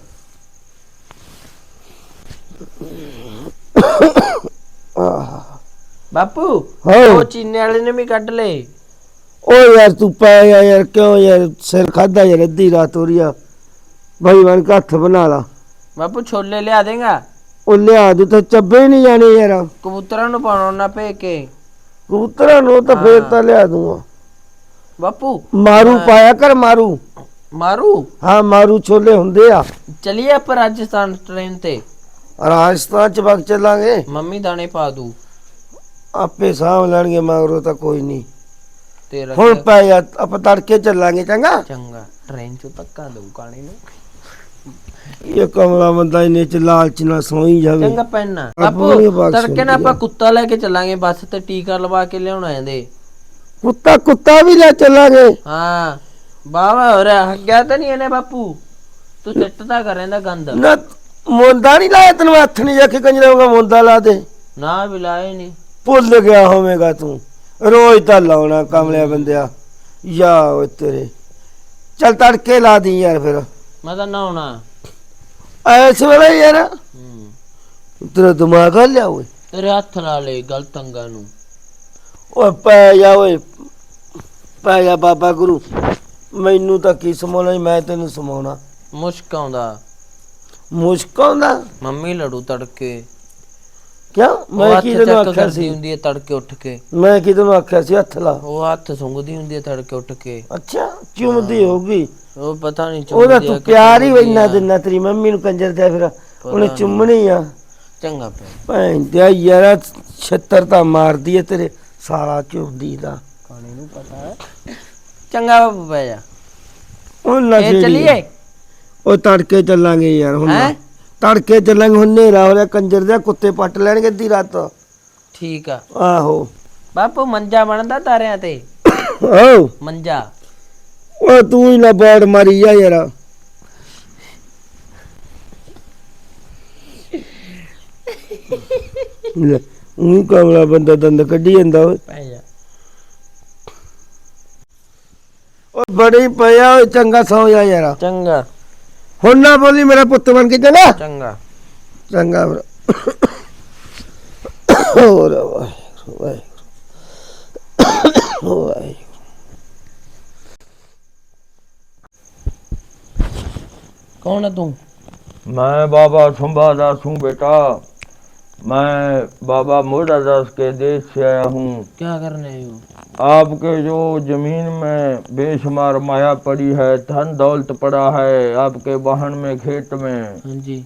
A: ਬਾਪੂ
B: ਹਾਂ।
A: ਉਹ ਚੀਨੇ ਵਾਲੇ ਨੇ ਵੀ ਕੱਢ ਲਏ।
B: ਓ ਯਾਰ ਤੂੰ ਪਾਇਆ ਯਾਰ ਕਿਉਂ ਯਾਰ? ਸਿਰ ਖਾਦਾ ਯਾਰ ਅੱਧੀ ਰਾਤ ਹੋ ਰਹੀ ਆ। ਭਾਈ ਮਨ ਕਾ ਹੱਥ ਬਣਾ ਲਾ।
A: ਬਾਪੂ ਛੋਲੇ ਲਿਆ ਦੇਗਾ?
B: ਉਹ ਲਿਆ ਦੇ ਤਾਂ ਚੱਬੇ ਨਹੀਂ ਜਾਣੇ ਯਾਰ।
A: ਕਬੂਤਰਾਂ ਨੂੰ ਪਾਉਣਾ ਨਾ ਭੇ ਕੇ।
B: ਕਬੂਤਰਾਂ ਨੂੰ ਤਾਂ ਫੇਰ ਤਾਂ ਲਿਆ ਦੂੰਗਾ।
A: ਬਾਪੂ
B: ਮਾਰੂ ਪਾਇਆ ਕਰ ਮਾਰੂ।
A: ਮਾਰੂ?
B: ਹਾਂ ਮਾਰੂ ਛੋਲੇ ਹੁੰਦੇ ਆ।
A: ਚਲਿਏ ਆਪਾਂ ਰਾਜਸਥਾਨ ਟ੍ਰੇਨ ਤੇ।
B: ਰਾਜਸਥਾਨ ਚ ਵਗ ਚੱਲਾਂਗੇ।
A: ਮੰਮੀ ਦਾਣੇ ਪਾ ਦੂ।
B: ਆਪੇ ਸਾਂਭ ਲੈਣਗੇ ਮਗਰੋਂ ਤਾਂ ਕੋਈ ਨਹੀਂ।
A: ਤੇਰਾ
B: ਹੁਣ ਪੈ ਜਾ ਆਪਾਂ ਤੜਕੇ ਚੱਲਾਂਗੇ ਚੰਗਾ?
A: ਚੰਗਾ ਟ੍ਰੇਨ ਚ ਧੱਕਾ ਦਊ ਕਾਣੀ ਨੂੰ।
B: ਇਹ ਕਮਲਾ ਬੰਦਾ ਇਹਨੇ ਚ ਲਾਲਚ ਨਾ ਸੋਈ ਜਾਵੇ।
A: ਚੰਗਾ ਪੈਣਾ
B: ਆਪਾਂ
A: ਤੜਕੇ ਨਾ ਆਪਾਂ। ਕੁੱਤਾ ਲੈ ਕੇ ਚੱਲਾਂਗੇ ਬੱਸ ਤੇ ਟੀਕਾ ਲਵਾ ਕੇ ਲਿਆਉਣਾ ਇਹਦੇ।
B: ਕੁੱਤਾ ਕੁੱਤਾ ਵੀ ਲੈ ਚੱਲਾਂਗੇ।
A: ਹਾਂ। ਬਾਵਾ ਹੋ ਰਿਹਾ ਹੱਗਿਆ ਤਾਂ ਨਹੀਂ ਇਹਨੇ ਬਾਪੂ। ਤੂੰ ਤਾਂ ਕਰ ਰਹਿੰਦਾ ਗੰਦ।
B: ਨਾ ਮੁੰਦਾ ਨਹੀਂ ਲਾਇਆ ਤੈਨੂੰ ਹੱਥ ਨਹੀਂ ਜਾ ਕੇ ਕੰਜਰਾਂਗਾ ਮੁੰਦਾ ਲਾ ਦੇ।
A: ਨਾ ਵੀ ਲਾਏ ਨਹੀਂ
B: ਭੁੱਲ ਗਿਆ ਹੋਵੇਗਾ ਤੂੰ। ਰੋਜ਼ ਤਾਂ ਲਾਉਣਾ ਕਮਲਿਆ ਬੰਦਿਆ। ਯਾ ਓਏ ਤੇਰੇ। ਚੱਲ ਤੜਕੇ ਲਾ ਦੀ ਯਾਰ ਫਿਰ।
A: ਮੈਂ ਤਾਂ ਨਹਾਉਣਾ।
B: ਐਸ ਵੇਲੇ ਯਾਰ।
A: ਹੂੰ।
B: ਤੇਰਾ ਦਿਮਾਗ ਆ ਲਿਆ ਓਏ।
A: ਤੇਰੇ ਹੱਥ ਲਾ ਲੈ ਗਲਤ ਅੰਗਾਂ ਨੂੰ।
B: ਓਏ ਪੈ ਜਾ ਓਏ। ਪੈ ਜਾ ਬਾਬਾ ਗੁਰੂ। ਮੈਨੂੰ ਤਾਂ ਕੀ ਸਮਾਉਣਾ ਈ, ਮੈਂ ਤੈਨੂੰ ਸਮਾਉਣਾ।
A: ਮੁਸ਼ਕ ਆਉਂਦਾ।
B: ਮੁਸ਼ਕ ਆਉਂਦਾ?
A: ਮੰਮੀ ਲੜੂ ਤੜਕੇ।
B: ਕਿਉਂ?
A: ਉਹ
B: ਮੈਂ
A: ਹੱਥ
B: ਕੀ ਤੈਨੂੰ
A: ਚੱਕ
B: ਆਖਿਆ
A: ਕਰਦੀ
B: ਸੀ?
A: ਹੁੰਦੀ ਹੈ ਤੜਕੇ ਉੱਠ ਕੇ।
B: ਮੈਂ ਕੀ ਤੈਨੂੰ ਆਖਿਆ ਸੀ ਹੱਥ ਲਾ।
A: ਉਹ ਹੱਥ ਸੁੰਗਦੀ ਹੁੰਦੀ ਹੈ ਤੜਕੇ ਉੱਠ ਕੇ।
B: ਅੱਛਾ ਚੁੰਮਦੀ ਹੋਊਗੀ।
A: ਉਹ ਪਤਾ ਨਹੀਂ
B: ਉਹਦਾ
A: ਚੁੰਮਦੀ ਆ
B: ਤੂੰ
A: ਕਿ
B: ਪਿਆਰ ਹੀ
A: ਚੁੰਮਦੀ
B: ਇੰਨਾ
A: ਆ।
B: ਤੇਰੀ ਮੰਮੀ ਨੂੰ ਕੰਜਰ ਦਿਆ ਫਿਰ ਉਹਨੇ
A: ਨਹੀਂ।
B: ਚੁੰਮਣੀ ਆ।
A: ਚੰਗਾ ਪਿਆ
B: ਭੈਣ ਦਿਆ ਯਾਰਾ ਛੱਤਰ ਤਾਂ ਮਾਰਦੀ ਏ ਤੇਰੇ ਸਾਲਾ ਝੁਰਦੀ ਦਾ।
A: ਕਾਣੀ ਨੂੰ ਪਤਾ ਹੈ। ਚੰਗਾ ਬਾਪੂ ਪੈ
B: ਉਹ ਲੱਗੇ
A: ਇਹ ਚੱਲੀਏ?
B: ਉਹ ਤੜਕੇ ਚੱਲਾਂਗੇ ਯਾਰ ਹੁਣ ਤੜਕੇ ਚੱਲਾਂਗੇ ਹੁਣ ਹਨੇਰਾ ਹੋ ਰਿਹਾ ਕੰਜਰ ਦੇ ਕੁੱਤੇ ਪੱਟ ਲੈਣਗੇ ਅੱਧੀ ਰਾਤ।
A: ਠੀਕ ਆ।
B: ਆਹੋ।
A: ਬਾਪੂ ਮੰਜਾ ਬਣਦਾ ਤਾਰਿਆਂ ਤੇ?
B: ਆਹੋ।
A: ਮੰਜਾ?
B: ਉਹ ਤੂੰ ਹੀ ਨਾ ਬਾੜ ਮਾਰੀ ਜਾ ਯਾਰ। ਉਹ ਕਮਲਾ ਬੰਦਾ ਦੰਦ ਕੱਢੀ ਜਾਂਦਾ ਓਏ।
A: ਪੈ ਜਾ।
B: ਉਹ ਬੜੀ ਪਿਆ ਓਏ ਚੰਗਾ ਸੌ ਜਾ ਯਾਰਾ।
A: ਚੰਗਾ।
B: ਹੁਣ ਨਾ ਬੋਲੀ ਮੇਰਾ ਪੁੱਤ ਬਣ ਕੇ ਚੰਗਾ।
A: ਚੰਗਾ।
B: ਚੰਗਾ ਭਰਾ ਹੋਰ ਵਾਹਿਗੁਰੂ ਵਾਹਿਗੁਰੂ। ਵਾਹਿਗੁਰੂ।
A: ਕੌਣ ਹੈ ਤੂੰ?
C: ਮੈਂ ਬਾਬਾ ਸੰਭਾ ਦਾ ਸੂੰ ਬੇਟਾ। मैं बाबा मोड़ा दास के देश से आया हूँ।
A: क्या करने हो?
C: आपके जो ज़मीन में बेशुमार माया पड़ी है धन दौलत पड़ा है आपके वाहन में खेत में।
A: हाँ जी।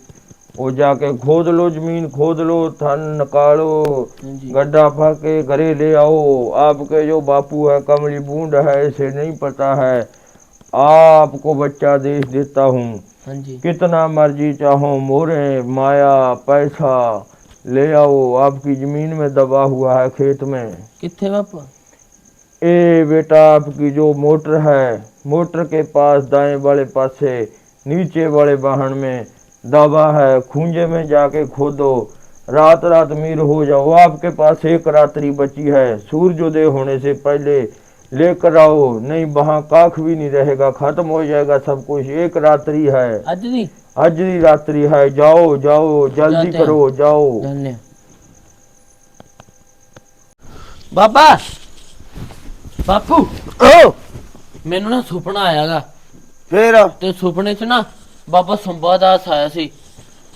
C: वो जाके खोद लो ज़मीन खोद लो धन निकालो
A: हाँ
C: गड्ढा फाके घरे ले आओ। आपके जो बापू है कमली बूंद है इसे नहीं पता है। आपको बच्चा देश देता हूँ।
A: हाँ
C: कितना मर्ज़ी चाहो मोरे माया पैसा। ले आओ आपकी ज़मीन में दबा हुआ है खेत में।
A: कितने बापा?
C: ए बेटा आपकी जो मोटर है मोटर के पास दाएँ वाले पासे नीचे वाले वाहन में दबा है खूंजे में जाके खोदो। रात रात मीर हो जाओ आपके पास एक रात्रि बची है। सूर्योदय होने से पहले लेकर आओ नहीं वहाँ काख भी नहीं रहेगा खत्म हो जाएगा सब कुछ एक रात्रि है।
A: ਅੱਜ ਦੀ
C: आज की रात्रि है जाओ जाओ जल्दी
A: जाते हैं।
C: करो जाओ
A: ਜਾਣੇ ਬਾਬਾ ਬਾਪੂ
B: ਓ
A: ਮੈਨੂੰ ਨਾ ਸੁਪਨਾ ਆਇਆਗਾ
B: ਫੇਰ
A: ਤੇ ਸੁਪਨੇ 'ਚ ਨਾ ਬਾਬਾ ਸੰਬਾ ਦਾਸ ਆਇਆ ਸੀ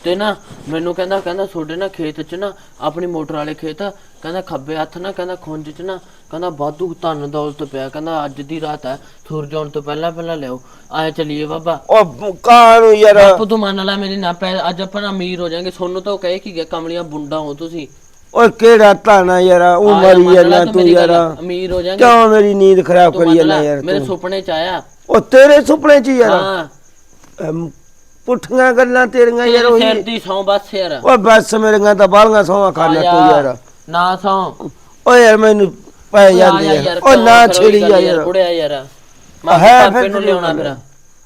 A: ਤੇ ਨਾ ਮੈਨੂੰ ਕਹਿੰਦਾ ਕਹਿੰਦਾ ਤੁਹਾਡੇ ਨਾ ਖੇਤ 'ਚ ਨਾ ਆਪਣੀ ਮੋਟਰ ਵਾਲੇ ਖੇਤ ਕਹਿੰਦਾ ਖੱਬੇ ਹੱਥ ਨਾ ਕਹਿੰਦਾ ਖੁੰਝ 'ਚ ਨਾ ਕਹਿੰਦਾ ਵਾਧੂ ਧਨ ਦੌਲਤ ਪਿਆ ਕਹਿੰਦਾ ਅੱਜ ਦੀ ਰਾਤ ਹੈ ਸੂਰਜ ਆਉਣ ਤੋਂ ਪਹਿਲਾਂ ਪਹਿਲਾਂ ਲਿਆਓ। ਆਏ ਚਲੀਏ ਬਾਬਾ।
B: ਓ ਕਾਨੂੰ ਯਾਰ?
A: ਬਾਪੂ ਤੂੰ ਮੰਨ ਲੈ ਮੇਰੀ ਨਾ ਪੈ ਅੱਜ ਆਪਾਂ ਨਾ ਅਮੀਰ ਹੋ ਜਾਾਂਗੇ ਸੋਨੂੰ ਤਾਂ ਉਹ ਕਹੇ ਕੀ ਗਿਆ ਕਮਲੀਆਂ ਬੁੰਡਾ ਹੋ ਤੁਸੀਂ।
B: ਓਏ ਕਿਹੜਾ ਤਾਣਾ ਯਾਰ ਉਹ
A: ਆ ਜਾ,
B: ਮਰੀ
A: ਮੰਨ ਲੈ
B: ਜਾਂਦਾ
A: ਤੂੰ
B: ਯਾਰ।
A: ਅਮੀਰ ਹੋ ਜਾਾਂਗੇ।
B: ਕਿਉਂ ਮੇਰੀ ਨੀਂਦ ਖਰਾਬ
A: ਤੂੰ
B: ਕਰੀ
A: ਮੰਨ
B: ਜਾਂਦਾ
A: ਲੈ
B: ਯਾਰ
A: ਮੇਰੇ
B: ਤੂੰ?
A: ਸੁਪਨੇ 'ਚ ਆਇਆ।
B: ਉਹ ਤੇਰੇ ਸੁਪਨੇ ਚ ਯਾਰ।
A: ਹਾਂ।
B: ਅਮ, ਪੁੱਠੀਆਂ ਗੱਲਾਂ ਤੇਰੀਆਂ ਯਾਰ
A: ਸਿਰ
B: ਉਹੀ।
A: ਦੀ ਸੌ ਬਸ ਯਾਰ।
B: ਓਏ ਬਸ ਮੇਰੀਆਂ ਤਾਂ ਬਾਲੀਆਂ ਸੌਆਂ ਖਾਣਾ ਤੂੰ ਯਾਰ
A: ਨਾ ਸੌ।
B: ਓਏ ਯਾਰ ਮੈਨੂੰ ਪੈ ਜਾਂਦੀ ਯਾਰ ਓ ਨਾ ਛੇੜੀ ਯਾਰ
A: ਕੁੜਿਆ ਯਾਰ। ਮੈਂ
B: ਹੈ ਫਿਰ
A: ਨੂੰ
B: ਤੇਰੀ
A: ਲਿਆਉਣਾ। ਫਿਰ।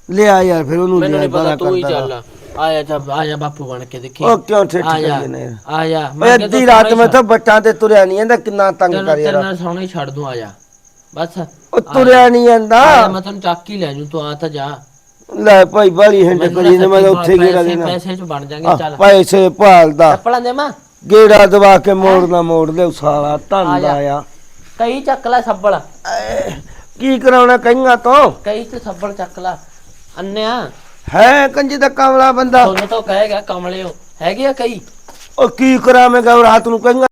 B: ਲਿਆ ਯਾਰ ਫਿਰ ਉਹਨੂੰ
A: ਮੈਨੂੰ
B: ਲਿਆ
A: ਨਹੀਂ ਪਤਾ
B: ਬੜਾ
A: ਤੂੰ ਹੀ
B: ਕਰਦਾ
A: ਚੱਲ। ਆਇਆ ਜਾ ਆਇਆ ਬਾਪੂ ਬਣ ਕੇ ਦੇਖੀ।
B: ਉਹ ਕਿਉਂ ਠੇਠ
A: ਆ ਜਾ
B: ਕਰੀ ਨੇ
A: ਆ ਜਾ
B: ਓਏ ਅੱਧੀ ਰਾਤ ਮੈਂ ਤਾਂ ਬੱਟਾਂ ਤੇ ਤੁਰਿਆ ਨਹੀਂ ਜਾਂਦਾ ਕਿੰਨਾ ਤੰਗ ਕਰ ਯਾਰ।
A: ਨਾਲ ਸੌਣਾ ਹੀ ਛੱਡ ਦੂੰ ਆ ਜਾ ਬਸ।
B: ਉਹ ਤੁਰਿਆ ਨਹੀਂ ਜਾਂਦਾ।
A: ਮੈਂ ਤੈਨੂੰ ਚੱਕ ਹੀ ਲੈ ਜੂ ਤੂੰ ਆ ਤਾਂ ਜਾ।
B: ਲੈ ਭਾਈ ਬਾਲੀ ਹਿੰਡ ਕਰੀ ਨੇ ਮੈਂ ਤਾਂ ਉੱਥੇ ਗੇੜਾ ਦੇਣਾ।
A: ਪੈਸੇ ਚ ਬਣ ਜਾਗੇ ਚੱਲ।
B: ਪੈਸੇ ਭਾਲਦਾ।
A: ਚੱਪਲਾਂ ਦੇ ਮਾਂ।
B: ਗੇੜਾ ਦਵਾ ਕੇ ਮੋੜਨਾ ਮੋੜ ਦੇ ਸਾਲਾ ਧੰਦਾ। ਆ
A: ਕਈ ਚੱਕ ਲੈ ਸੱਬਲ।
B: ਕੀ ਕਰਾਉਣਾ ਕਈਆਂ ਤੋਂ?
A: ਕਈ ਤੇ ਸੱਬਲ ਚੱਕ ਲੈ। ਅੰਨਿਆ।
B: ਹੈ ਕੰਜੀ ਦਾ ਕਮਲਾ ਬੰਦਾ।
A: ਤੁਹਾਨੂੰ ਤਾਂ ਕਹੇਗਾ ਕਮਲਿਓ। ਹੈਗੇ ਆ ਕਈ?
B: ਉਹ ਕੀ ਕਰਾਂ ਮੈਂ ਗਾ ਰਾਤ ਨੂੰ ਕਈਆਂ